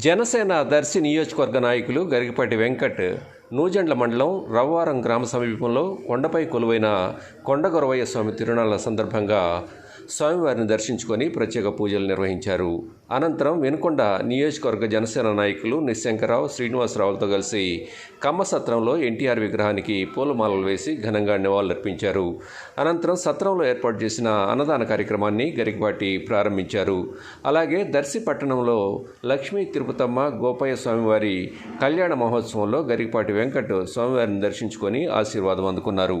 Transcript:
జనసేన దర్శి నియోజకవర్గ నాయకులు గరికపాటి వెంకట్ నూజెండ్ల మండలం రవ్వారం గ్రామ సమీపంలో కొండపై కొలువైన కొండగొరవయ్య స్వామి తిరునాళ్ళ సందర్భంగా స్వామివారిని దర్శించుకొని ప్రత్యేక పూజలు నిర్వహించారు. అనంతరం వెనుకొండ నియోజకవర్గ జనసేన నాయకులు నిశంకరావు శ్రీనివాసరావులతో కలిసి కమ్మ సత్రంలో ఎన్టీఆర్ విగ్రహానికి పూలమాలలు వేసి ఘనంగా నివాళులర్పించారు. అనంతరం సత్రంలో ఏర్పాటు చేసిన అన్నదాన కార్యక్రమాన్ని గరికపాటి ప్రారంభించారు. అలాగే దర్శి పట్టణంలో లక్ష్మీ తిరుపతమ్మ గోపయ్య స్వామివారి కళ్యాణ మహోత్సవంలో గరికపాటి వెంకట్ స్వామివారిని దర్శించుకొని ఆశీర్వాదం అందుకున్నారు.